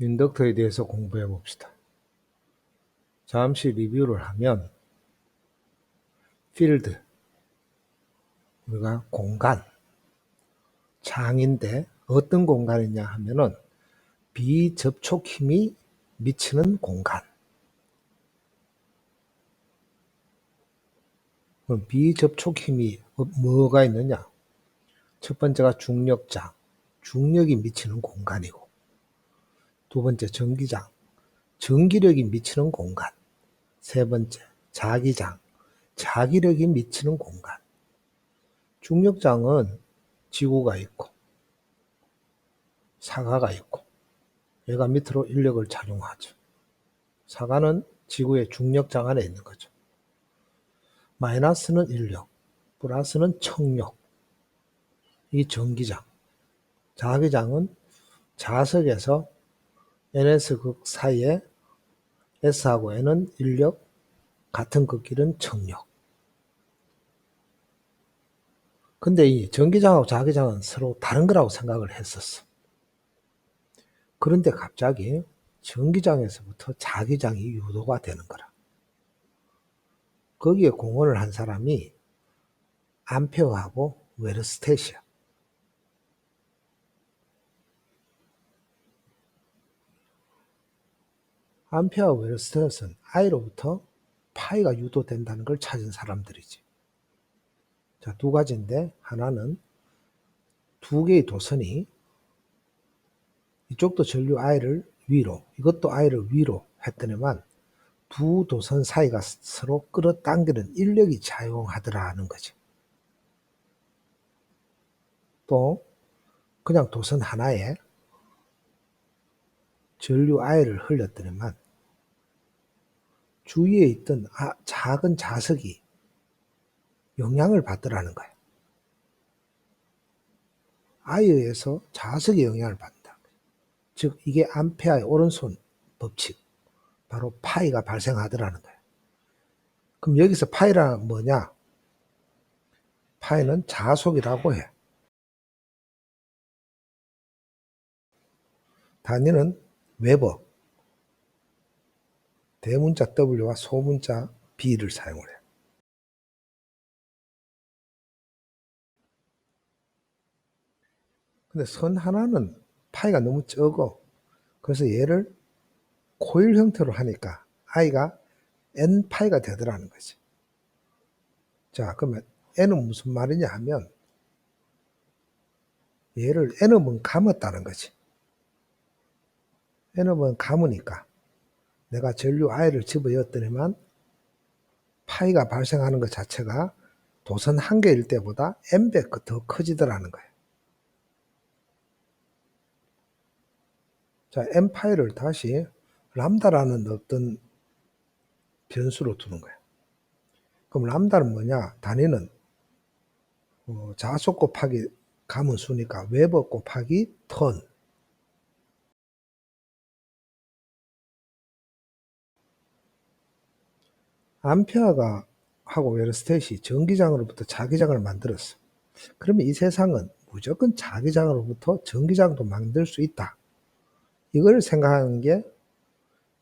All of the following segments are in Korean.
인덕터에 대해서 공부해 봅시다. 잠시 리뷰를 하면 필드 우리가 공간 장인데 어떤 공간이냐 하면은 비접촉 힘이 미치는 공간. 그럼 비접촉 힘이 어- 뭐가 있느냐? 첫 번째가 중력장, 중력이 미치는 공간이고, 두 번째 전기장, 전기력이 미치는 공간. 세 번째 자기장, 자기력이 미치는 공간. 중력장은 지구가 있고, 사가가 있고, 얘가 밑으로 인력을 작용하죠. 사가는 지구의 중력장 안에 있는 거죠. 마이너스는 인력, 플러스는 청력. 이 전기장. 자기장은 자석에서 NS극 사이에 S하고 N은 인력, 같은 극길은 청력. 근데 이 전기장하고 자기장은 서로 다른 거라고 생각을 했었어. 그런데 갑자기 전기장에서부터 자기장이 유도가 되는 거라. 거기에 공헌을 한 사람이 암페어하고 웨르스테시야. 암페어와 웨르스테스는 I로부터 파이가 유도된다는 걸 찾은 사람들이지. 자, 두 가지인데 하나는 두 개의 도선이 이쪽도 전류 I를 위로, 이것도 I를 위로 했더니만 두 도선 사이가 서로 끌어당기는 인력이 작용하더라 는 거지. 또 그냥 도선 하나에 전류 I를 흘렸더니만 주위에 있던 아, 작은 자석이 영향을 받더라는 거야. I에서 자석이 영향을 받는다. 즉 이게 암페아의 오른손 법칙, 바로 파이가 발생하더라는 거야. 그럼 여기서 파이라 뭐냐? 파이는 자속이라고 해. 단위는 웨버, 대문자 W와 소문자 B를 사용을 해. 근데 선 하나는 파이가 너무 적어. 그래서 얘를 코일 형태로 하니까 I가 N 파이가 되더라는 거지. 자, 그러면 N은 무슨 말이냐 하면 얘를 N음은 감았다는 거지. N음은 감으니까 내가 전류 I를 집어였더니만 파이가 발생하는 것 자체가 도선 한 개일 때보다 N배 더 커지더라는 거예요. 자, N파이를 다시 람다라는 어떤 변수로 두는 거야. 그럼 람다는 뭐냐? 단위는 어, 자속 곱하기 감은 수니까 웨버 곱하기 턴. 암페어가 하고 웨르스테이 전기장으로부터 자기장을 만들었어. 그러면 이 세상은 무조건 자기장으로부터 전기장도 만들 수 있다. 이걸 생각하는 게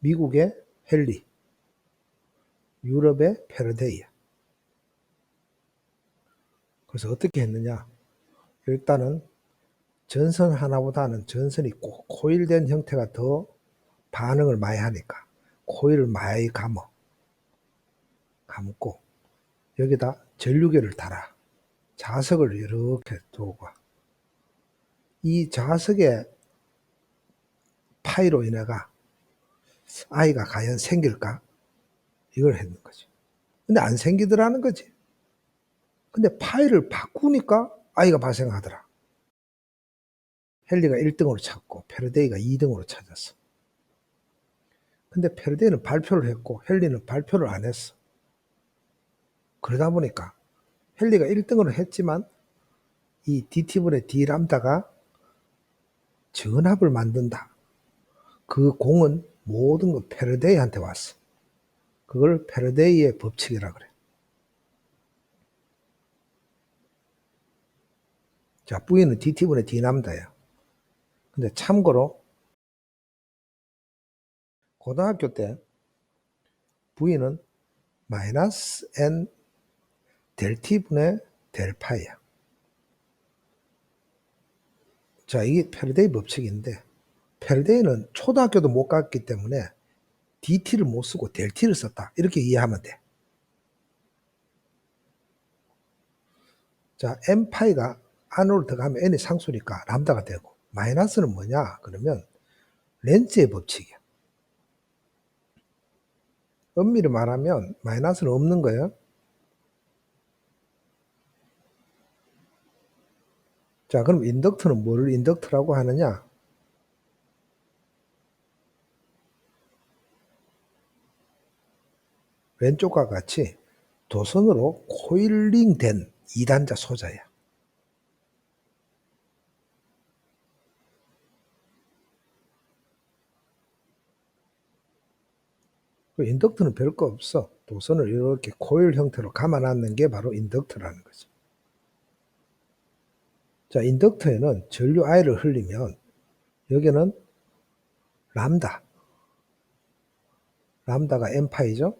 미국의 헨리, 유럽의 페르데이야. 그래서 어떻게 했느냐? 일단은 전선 하나보다는 전선이 꼭 코일된 형태가 더 반응을 많이 하니까 코일을 많이 감어. 감고 여기다 전류계를 달아. 자석을 이렇게 두고 이 자석의 파이로 인해가 아이가 과연 생길까? 이걸 했는 거지. 근데 안 생기더라는 거지. 근데 파이를 바꾸니까 아이가 발생하더라. 헨리가 1등으로 찾고 페르데이가 2등으로 찾았어. 근데 페르데이는 발표를 했고 헨리는 발표를 안 했어. 그러다 보니까 헨리가 1등으로 했지만 이 DT분의 D 람다가 전압을 만든다. 그 공은 모든 건 페르데이한테 왔어. 그걸 페르데이의 법칙이라 그래. 자, V는 DT분의 D남다야. 근데 참고로 고등학교 때 V는 마이너스 N 델 T분의 델 파이야. 자, 이게 페르데이 법칙인데 페르데이는 초등학교도 못 갔기 때문에 DT를 못 쓰고 델 T를 썼다. 이렇게 이해하면 돼. 자, n 파이가 안으로 들어가면 n이 상수니까 람다가 되고 마이너스는 뭐냐? 그러면 렌즈의 법칙이야. 엄밀히 말하면 마이너스는 없는 거예요. 자, 그럼 인덕터는 뭐를 인덕터라고 하느냐? 왼쪽과 같이 도선으로 코일링된 2단자 소자야. 그 인덕터는 별거 없어. 도선을 이렇게 코일 형태로 감아놨는 게 바로 인덕터라는 거죠. 자, 인덕터에는 전류 I를 흘리면 여기는 람다. 람다가 N파이죠?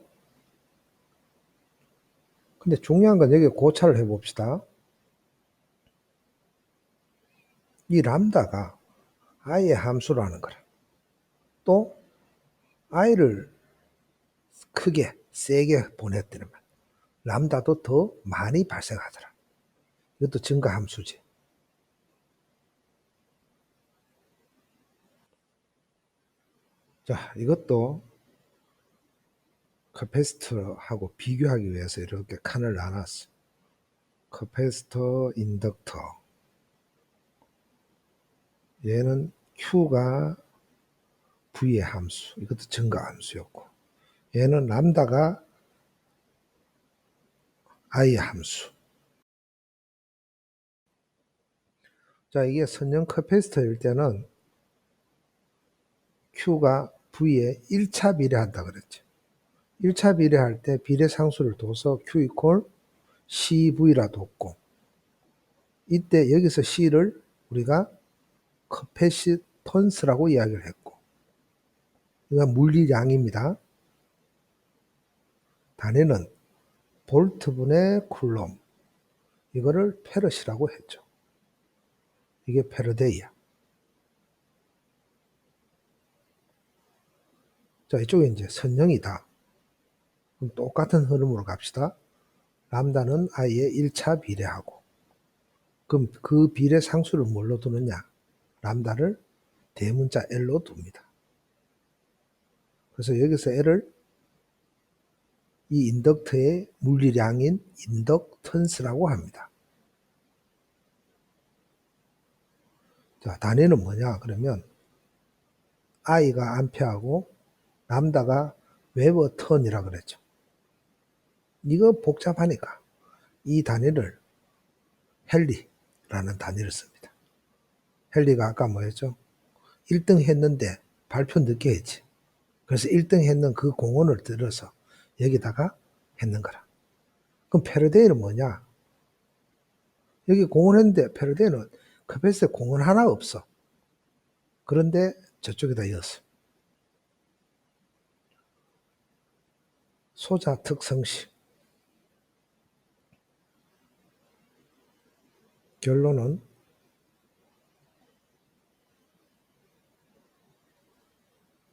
근데 중요한 건 여기 고찰을 해봅시다. 이 람다가 i의 함수라는 거라. 또 i를 크게 세게 보냈더니만 람다도 더 많이 발생하더라. 이것도 증가 함수지. 자, 이것도 커패시터하고 비교하기 위해서 이렇게 칸을 나눴어. 커패시터, 인덕터. 얘는 Q가 V의 함수. 이것도 증가 함수였고. 얘는 람다가 I의 함수. 자, 이게 선형 커패시터일 때는 Q가 V에 1차 비례한다 그랬죠. 1차 비례할 때 비례 상수를 둬서 Q 이퀄 CV라 뒀고 이때 여기서 C를 우리가 커패시턴스라고 이야기를 했고 이건 물리량입니다. 단위는 볼트분의 쿨롬 이거를 페럿이라고 했죠. 이게 페르데이야. 자 이쪽에 이제 선형이다. 그럼 똑같은 흐름으로 갑시다. 람다는 i의 1차 비례하고 그럼 그 비례 상수를 뭘로 두느냐? 람다를 대문자 L로 둡니다. 그래서 여기서 L을 이 인덕터의 물리량인 인덕턴스라고 합니다. 자, 단위는 뭐냐? 그러면 I가 암페하고 람다가 웨버 턴이라 그랬죠. 이거 복잡하니까 이 단위를 헨리라는 단위를 씁니다. 헨리가 아까 뭐였죠? 1등 했는데 발표 늦게 했지. 그래서 1등 했는 그 공원을 들어서 여기다가 했는 거라. 그럼 페르데이는 뭐냐? 여기 공원 했는데 페르데이는 커패스에 공원 하나 없어. 그런데 저쪽에다 이었어. 소자 특성식. 결론은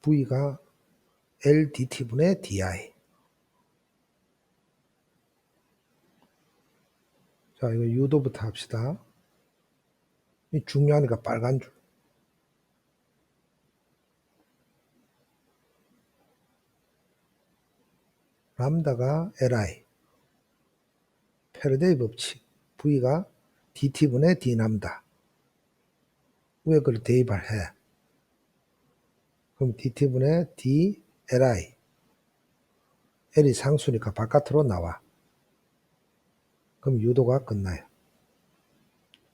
V가 LDT분의 DI. 자, 이거 유도부터 합시다. 이 중요하니까 빨간 줄. 람다가 Li. 페르데이 법칙. V가 dt분의 d남다. 왜 그걸 대입을 해? 그럼 dt분의 d li. l이 상수니까 바깥으로 나와. 그럼 유도가 끝나요.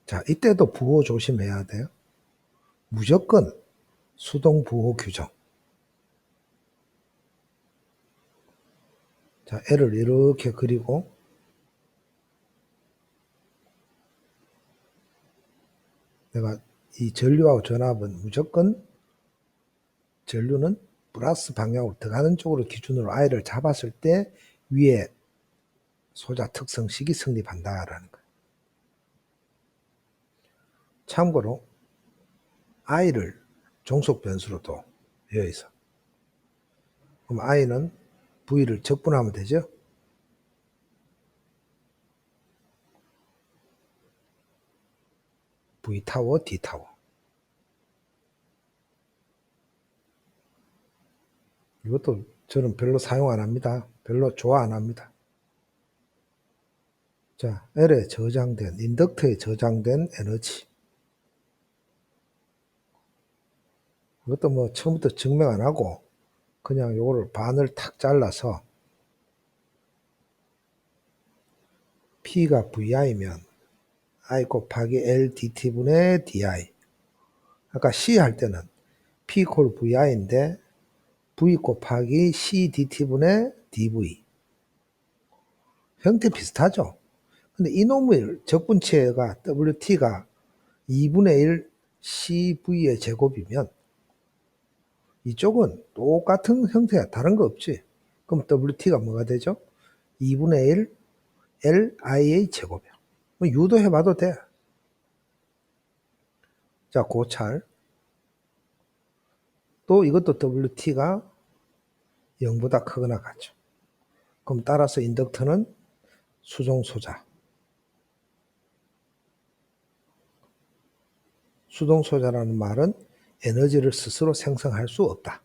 자, 이때도 부호 조심해야 돼요. 무조건 수동 부호 규정. 자, L을 이렇게 그리고 내가 이 전류하고 전압은 무조건 전류는 플러스 방향으로 들어가는 쪽으로 기준으로 I를 잡았을 때 위에 소자 특성식이 성립한다라는 거예요. 참고로 I를 종속 변수로도 여기서 그럼 I는 V를 적분하면 되죠. V 타워, D 타워. 이것도 저는 별로 사용 안 합니다. 별로 좋아 안 합니다. 자, L에 저장된, 인덕터에 저장된 에너지. 이것도 뭐 처음부터 증명 안 하고 그냥 요거를 반을 탁 잘라서 P가 VI면 I 곱하기 L DT분의 DI. 아까 C 할 때는 P 콜 VI인데 V 곱하기 C DT분의 DV. 형태 비슷하죠? 근데 이놈의 적분체가 WT가 2분의 1 CV의 제곱이면 이쪽은 똑같은 형태야. 다른 거 없지. 그럼 WT가 뭐가 되죠? 2분의 1 LIA 제곱이야. 뭐 유도해봐도 돼. 자, 고찰. 또 이것도 WT가 0보다 크거나 같죠. 그럼 따라서 인덕터는 수동소자. 수동소자라는 말은 에너지를 스스로 생성할 수 없다.